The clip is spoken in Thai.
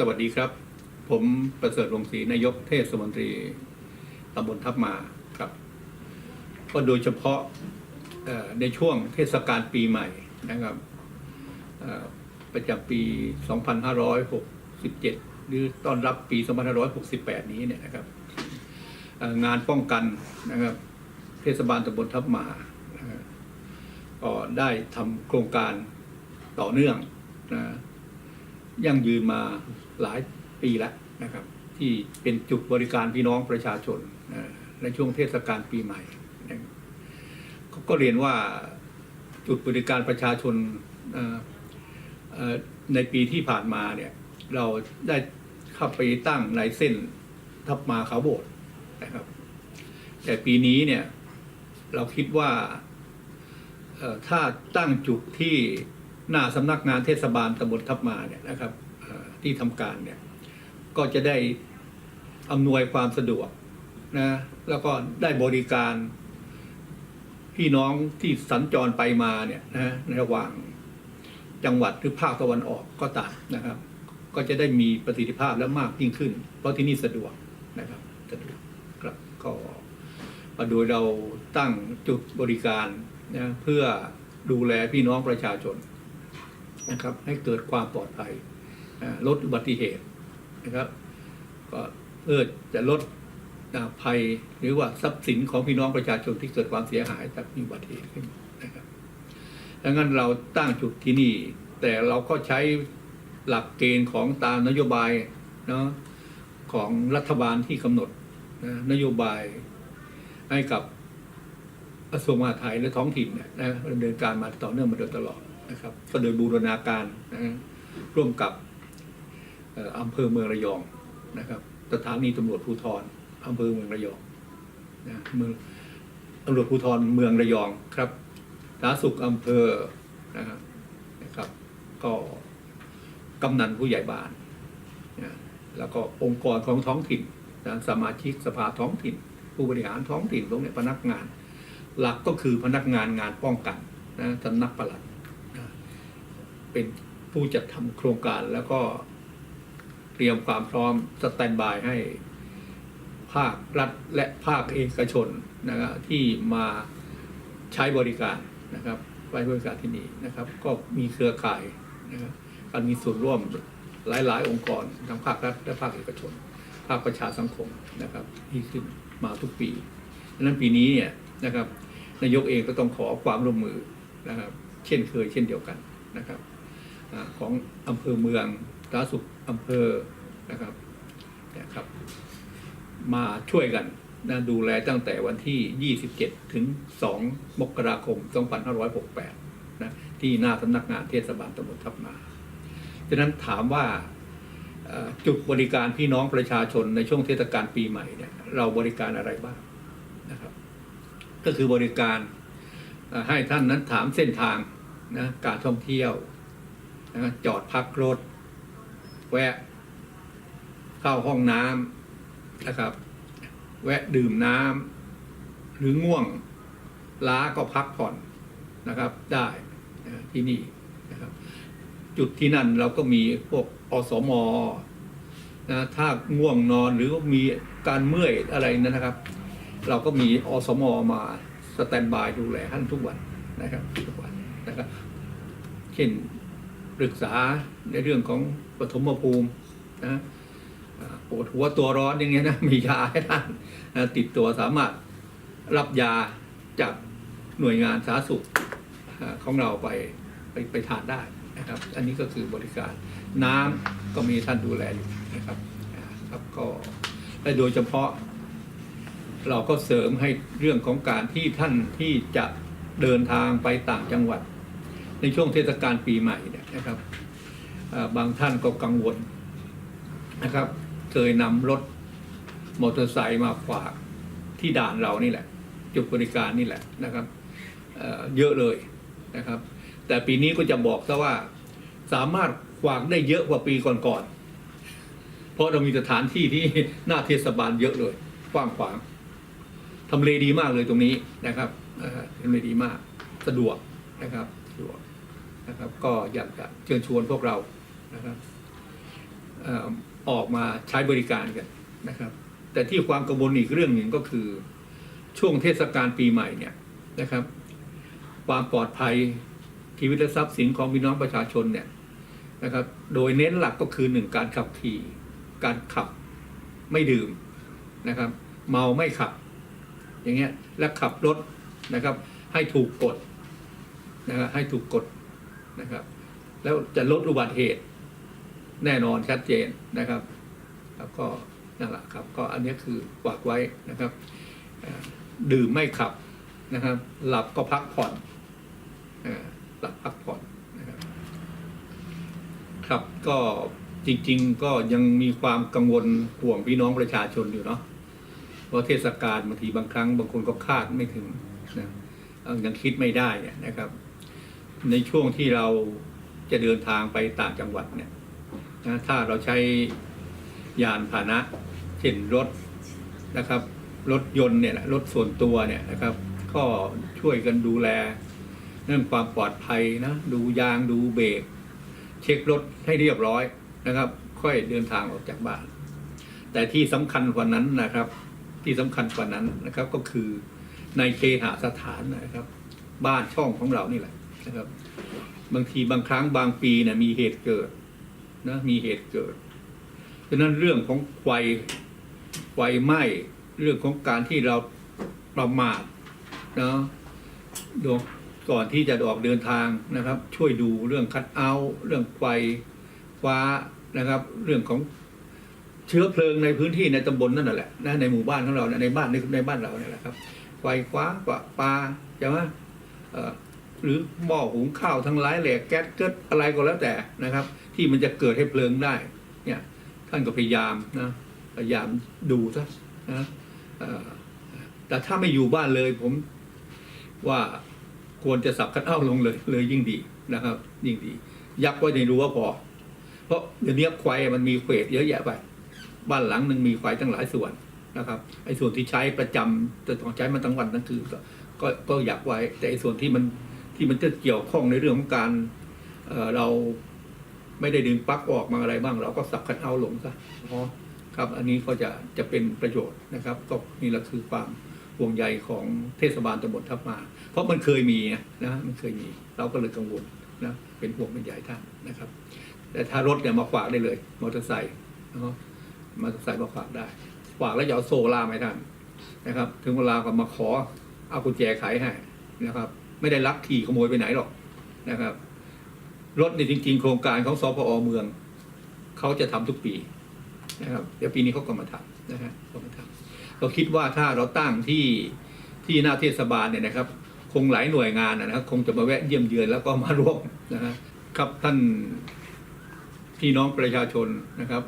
สวัสดีครับ ผมประเสริฐวงศรีนายกเทศมนตรีตำบลทับมาครับ ก็โดยเฉพาะในช่วงเทศกาลปีใหม่นะครับประจำปี 2567 หรือต้อนรับปี 2568 นี้เนี่ยนะครับ งานป้องกันนะครับ เทศบาลตำบลทับมา ก็ได้ทำโครงการต่อเนื่องนะ ยั่งยืนมาหลายปีแล้วนะครับ ที่เป็นจุดบริการพี่น้องประชาชนในช่วงเทศกาลปีใหม่เขาก็เรียนว่าจุดบริการประชาชนในปีที่ผ่านมาเนี่ยเราได้เข้าไปตั้งในเส้นทับมาขาโบสนะครับ แต่ปีนี้เนี่ยเราคิดว่าถ้าตั้งจุดที่ หน้าสำนักงานเทศบาลตำบลทับมาเนี่ยนะครับที่ทำการเนี่ยก็จะได้อำนวยความสะดวกนะแล้วก็ได้บริการพี่น้องที่สัญจรไปมาเนี่ยนะในระหว่างจังหวัดหรือภาคตะวันออกก็ตามนะครับ ก็จะได้มีประสิทธิภาพและมากยิ่งขึ้น เพราะที่นี่สะดวกนะครับสะดวกครับก็โดยเราตั้งจุดบริการนะเพื่อดูแลพี่น้องประชาชน นะครับ ให้เกิดความปลอดภัยลดอุบัติเหตุนะครับก็เพื่อจะลดอ่าภัยหรือว่าทรัพย์สินของพี่น้องประชาชนที่เกิดความเสียหายจากมีอุบัติเหตุขึ้นนะครับดังนั้นเราตั้งจุดที่นี่ แต่เราก็ใช้หลักเกณฑ์ของตามนโยบายเนาะของรัฐบาลที่กำหนดนะนโยบายให้กับกระทรวงมหาดไทยและท้องถิ่นเนี่ยนะดำเนินการมาต่อเนื่องมาโดยตลอด นะครับ ก็โดยบูรณาการนะร่วมกับอำเภอเมืองระยองนะครับสถานีตำรวจภูธรอำเภอเมืองระยองนะเมืองตำรวจภูธรเมืองระยองครับสาธารณสุขอำเภอนะครับนะครับ ก็กำนันผู้ใหญ่บ้านนะแล้วก็องค์กรของท้องถิ่นนะสมาชิกสภาท้องถิ่น ผู้บริหารท้องถิ่นตรงนี้พนักงาน หลักก็คือพนักงานงานป้องกันนะสำนักปลัด เป็นผู้จัดทำโครงการแล้วก็เตรียมความพร้อมสแตนบายให้ภาครัฐและภาคเอกชนนะครับที่มาใช้บริการนะครับไว้บริการที่นี่นะครับ ก็มีเครือข่ายนะครับการมีส่วนร่วมหลาย ๆ องค์กรทั้งภาครัฐและภาคเอกชน ภาคประชาสังคมนะครับ ที่ขึ้นมาทุกปีดังนั้นปีนี้เนี่ยนะครับนายกเองก็ต้องขอความร่วมมือนะครับ เช่นเคยเช่นเดียวกันนะครับ ของอำเภอเมืองสาธารณสุขอำเภอนะครับนะครับ มาช่วยกันนะดูแลตั้งแต่วันที่ 27 ถึง 2 มกราคม 2568 นะที่หน้าสำนักงานเทศบาลตำบลทับมาฉะนั้นถามว่าจุดบริการพี่น้องประชาชนในช่วงเทศกาลปีใหม่เนี่ยเราบริการอะไรบ้างนะครับ ก็คือบริการให้ท่านนั้นถามเส้นทางนะการท่องเที่ยว นะจอดพักรถ แวะ เข้าห้องน้ำนะครับ แวะดื่มน้ำหรือง่วง ล้าก็พักผ่อนนะครับ ได้ที่นี่นะครับ จุดที่นั่นเราก็มีพวกอสมนะถ้าง่วงนอนหรือว่ามีการเมื่อยอะไรนะครับ เราก็มีอสมมาสแตนบายดูแลท่านทุกวันนะครับทุกวันนะครับเช่น ปรึกษาในเรื่องของปฐมภูมินะปวดหัวตัวร้อนอย่างเงี้ยนะมียาให้ท่านนะติดตัวสามารถรับยาจากหน่วยงานสาธารณสุขของเราไปไปไปทานได้นะครับ อันนี้ก็คือบริการน้ำก็มีท่านดูแลอยู่นะครับครับก็และโดยเฉพาะ เราก็เสริมให้เรื่องของการที่ท่านที่จะเดินทางไปต่างจังหวัด ในช่วงเทศกาลปีใหม่เนี่ยนะครับบางท่านก็กังวลนะครับ เคยนำรถมอเตอร์ไซค์มาฝากที่ด่านเรานี่แหละ จุดบริการนี่แหละนะครับเเยอะเลยนะครับ แต่ปีนี้ก็จะบอกซะว่าสามารถขวางได้เยอะกว่าปีก่อนๆ เพราะเรามีสถานที่ที่หน้าเทศบาลเยอะเลยกว้างขวางทำเลดีมากเลยตรงนี้นะครับทำเลดีมาก สะดวกนะครับสะดวก นะครับก็อยากจะเชิญชวนพวกเรานะครับออออกมาใช้บริการกันนะครับ แต่ที่ความกังวลอีกเรื่องหนึ่งก็คือช่วงเทศกาลปีใหม่เนี่ยนะครับ ความปลอดภัยชีวิตและทรัพย์สินของพี่น้องประชาชนเนี่ยนะครับ โดยเน้นหลักก็คือหนึ่งการขับขี่การขับไม่ดื่มนะครับ เมาไม่ขับ อย่างเงี้ยและขับรถนะครับ ให้ถูกกฎนะครับให้ถูกกฎ นะครับ แล้วจะลดอุบัติเหตุแน่นอนชัดเจนนะครับ แล้วก็นั่นแหละครับ ก็อันนี้คือฝากไว้นะครับ ดื่มไม่ขับนะครับ หลับก็พักผ่อนหลับพักผ่อนนะครับครับก็จริง ๆ ก็ยังมีความกังวลห่วงพี่น้องประชาชนอยู่เนาะเพราะเทศกาลบางทีบางครั้ง บางคนก็คาดไม่ถึงนะยังคิดไม่ได้นะครับ ในช่วงที่เราจะเดินทางไปต่างจังหวัดเนี่ยนะถ้าเราใช้ยานพาหนะเช่นรถนะครับ รถยนต์เนี่ยรถส่วนตัวเนี่ยนะครับ ก็ช่วยกันดูแล เรื่องความปลอดภัยนะดูยางดูเบรกเช็ครถให้เรียบร้อยนะครับ ค่อยเดินทางออกจากบ้าน แต่ที่สำคัญกว่านั้นนะครับ ที่สำคัญกว่านั้นนะครับก็คือในเคหสถานนะครับ บ้านช่องของเรานี่แหละ นะครับ บางทีบางครั้งบางปีเนี่ยมีเหตุเกิดนะมีเหตุเกิดฉะนั้นเรื่องของไฟไฟไหม้เรื่องของการที่เราประมาทนะโดยก่อนที่จะออกเดินทางนะครับ ช่วยดูเรื่องคัดเอาเรื่องไฟฟ้านะครับ เรื่องของเชื้อเพลิงในพื้นที่ในตำบลนั่นแหละนะในหมู่บ้านของเราในบ้านในในบ้านเราเนี่ยแหละครับไฟฟ้าปะปลาใช่ไหม หรือหม้อหุงข้าวทั้งหลายแหล่แก๊สเกิดอะไรก็แล้วแต่นะครับ ที่มันจะเกิดให้เพลิงได้เนี่ยท่านก็พยายามนะพยายามดูซะนะแต่ถ้าไม่อยู่บ้านเลยผมว่าควรจะสับคัดเอาลงเลย เลยยิ่งดีนะครับ ยิ่งดี ยักไว้ในรั้วพอเพราะเดี๋ยวนี้ควายมันมีเขวดเยอะแยะไป บ้านหลังหนึ่งมีควายตั้งหลายส่วนนะครับไอ้ส่วนที่ใช้ประจำแต่ต้องใช้มาทั้งวันทั้งคืนก็ก็ก็อยากไว้ แต่ไอ้ส่วนที่มัน ที่มันจะเกี่ยวข้องในเรื่องของการเเราไม่ได้ดึงปลั๊กออกมาอะไรบ้าง เราก็สับคันเอาลงซะครับ อันนี้ก็จะจะเป็นประโยชน์นะครับ ก็นี่แหละคือความห่วงใยของเทศบาลตำบลทับมา เพราะมันเคยมีนะมันเคยมี เราก็เลยกังวลนะเป็นห่วงเป็นใยท่านนะครับ แต่ถ้ารถเนี่ยมาขวางได้เลย มอเตอร์ไซค์นะครับมอเตอร์ไซค์มาขวางได้ขวางแล้วอย่าเอาโซ่ล่ามให้ท่านนะครับ ถึงเวลาก็มาขอเอากุญแจไขให้นะครับ ไม่ได้ลักขี่ขโมยไปไหนหรอกนะครับ รถในจริง ๆ โครงการของสพอเมือง เขาจะทำทุกปีนะครับเดี๋ยวปีนี้เขาก็มาทำนะฮะก็มาทำก็คิดว่าถ้าเราตั้งที่ที่หน้าเทศบาลเนี่ยนะครับ คงหลายหน่วยงานนะครับ คงจะมาแวะเยี่ยมเยือนแล้วก็มาร่วมนะฮะครับท่านพี่น้องประชาชนนะครับ